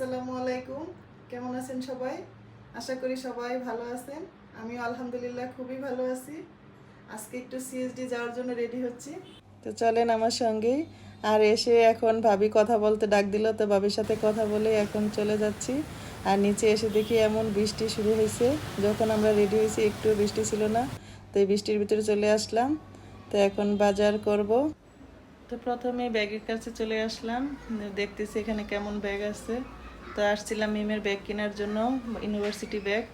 আসসালামু আলাইকুম। কেমন আছেন সবাই? আশা করি সবাই ভালো আছেন। আমি আলহামদুলিল্লাহ খুবই ভালো আছি। আজকে একটু সিএসডি যাওয়ার জন্য রেডি হচ্ছি। তো চলেন আমার সঙ্গেই আর এসে এখন ভাবি কথা বলতে ডাক দিল, তো ভাবির সাথে কথা বলে এখন চলে যাচ্ছি। আর নিচে এসে দেখি এমন বৃষ্টি শুরু হয়েছে। যখন আমরা রেডি হয়েছি, একটু বৃষ্টি ছিল না, তো এই বৃষ্টির ভিতরে চলে আসলাম। তো এখন বাজার করব। তো প্রথমে ব্যাগের কাছে চলে আসলাম। দেখতেছি এখানে কেমন ব্যাগ আছে। তো আসছিলাম মিমের ব্যাগ কেনার জন্য ইউনিভার্সিটি ব্যাগ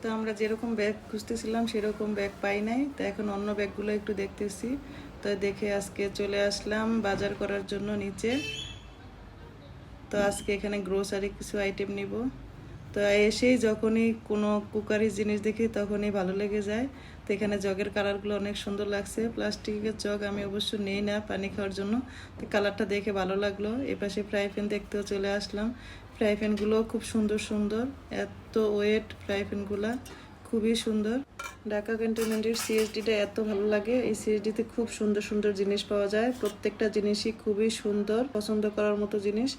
তো আমরা যেরকম ব্যাগ খুঁজতেছিলাম, সেরকম ব্যাগ পাই নাই। তো এখন অন্য ব্যাগগুলো একটু দেখতেছি। তো দেখে আজকে চলে আসলাম বাজার করার জন্য নিচে। তো আজকে এখানে গ্রোসারি কিছু আইটেম নিব। তো এসেই যখনই কোনো কুকারি জিনিস দেখি, তখনই ভালো লেগে যায়। তো এখানে জগের কালারগুলো অনেক সুন্দর লাগছে। প্লাস্টিকের জগ আমি অবশ্য নেই না পানি খাওয়ার জন্য। তো কালারটা দেখে ভালো লাগল। এপাশে ফ্রাই প্যান দেখতেও চলে আসলাম। ফ্রাই প্যানগুলো খুব সুন্দর সুন্দর। এত ওয়েট ফ্রাই প্যানগুলা খুবই সুন্দর। ঢাকা ক্যান্টনমেন্টের সিএসডিটা এত ভালো লাগে। এই সিএসডিতে খুব সুন্দর সুন্দর জিনিস পাওয়া যায়। প্রত্যেকটা জিনিসই খুবই সুন্দর, পছন্দ করার মতো জিনিস।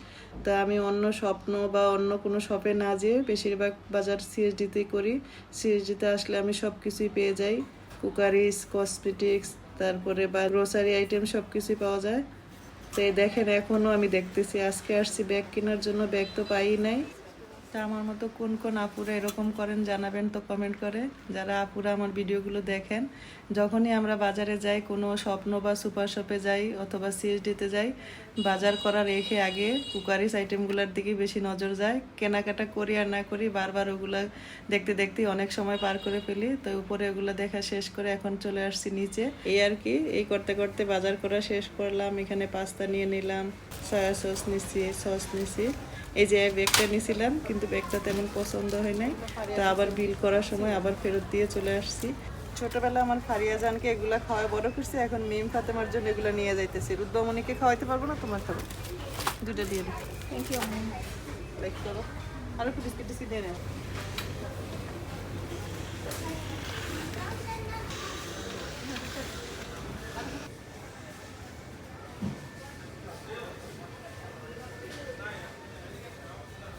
তা আমি অন্য স্বপ্ন বা অন্য কোনো শপে না যেয়ে বেশিরভাগ বাজার সিএসডিতেই করি। সিএসডিতে আসলে আমি সব কিছুই পেয়ে যাই। কুকারিস কসমেটিক্স তারপরে বা গ্রোসারি আইটেম সব কিছুই পাওয়া যায়। তো এই দেখেন এখনও আমি দেখতেছি, আজকে আসছি ব্যাগ কেনার জন্য, ব্যাগ তো পাই নাই। তা আমার মতো কোন কোন আপুরা এরকম করেন জানাবেন তো কমেন্ট করে। যারা আপুরা আমার ভিডিওগুলো দেখেন, যখনই আমরা বাজারে যাই, কোনো স্বপ্ন বা সুপার শপে যাই অথবা সিএসডিতে যাই, বাজার করার রেখে আগে কুকারিস আইটেমগুলোর দিকে বেশি নজর যায়। কেনাকাটা করি আর না করি বারবার ওগুলা দেখতে দেখতে অনেক সময় পার করে ফেলি। তো উপরে ওগুলো দেখা শেষ করে এখন চলে আসছি নিচে। এই আর কি, এই করতে করতে বাজার করা শেষ করলাম। এখানে পাস্তা নিয়ে নিলাম সয়া সস নিছি সস নিছি এই যে ব্যাগটা নিয়েছিলাম কিন্তু ব্যাগটা তেমন পছন্দ হয় নাই। তা আবার বিল করার সময় আবার ফেরত দিয়ে চলে আসছি। ছোটবেলা আমার ফারিয়া জানকে এগুলা খাওয়া বড় করছে এখন মিম ফাতেমার জন্য এগুলো নিয়ে যাইতেছি। রুদ্রমণিকে খাওয়াইতে পারব না তোমার খাব? দুটো দিয়ে দিই। থ্যাংক ইউ লাইক করো। আরও একটু বিস্কিট টিস্কিট দিয়ে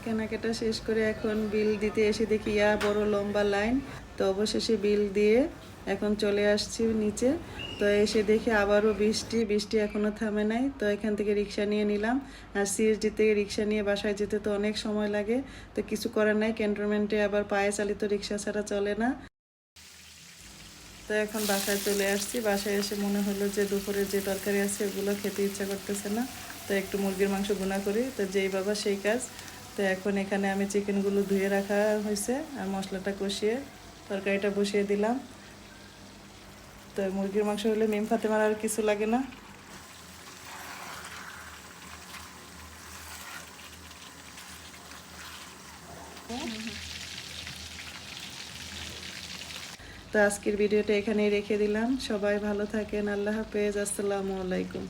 কেনাকাটা শেষ করে এখন বিল দিতে এসে দেখি, ইয়া বড় লম্বা লাইন। তো অবশেষে বিল দিয়ে এখন চলে আসছি নিচে। তো এসে দেখি আবারও বৃষ্টি বৃষ্টি এখনও থামে নাই। তো এখান থেকে রিক্সা নিয়ে নিলাম। আর সিএসডি থেকে রিক্সা নিয়ে বাসায় যেতে তো অনেক সময় লাগে। তো কিছু করার নাই, ক্যান্টনমেন্টে আবার পায়ে চালিত রিক্সা ছাড়া চলে না। তো এখন বাসায় চলে আসছি। বাসায় এসে মনে হলো যে দুপুরে যে তরকারি আছে, ওগুলো খেতে ইচ্ছা করতেছে না। তো একটু মুরগির মাংস গুণা করি। তো যেই বাবা সেই কাজ। তো এখন এখানে আমি চিকেনগুলো ধুয়ে রাখা হয়েছে আর মশলাটা কষিয়ে তরকারিটা বসিয়ে দিলাম। তো মুরগির মাংস হলে মিম ফাতেমার আর কিছু লাগে না। তো আজকের ভিডিওটা এখানেই রেখে দিলাম। সবাই ভালো থাকেন, আল্লাহ হাফেজ, আসসালামু আলাইকুম।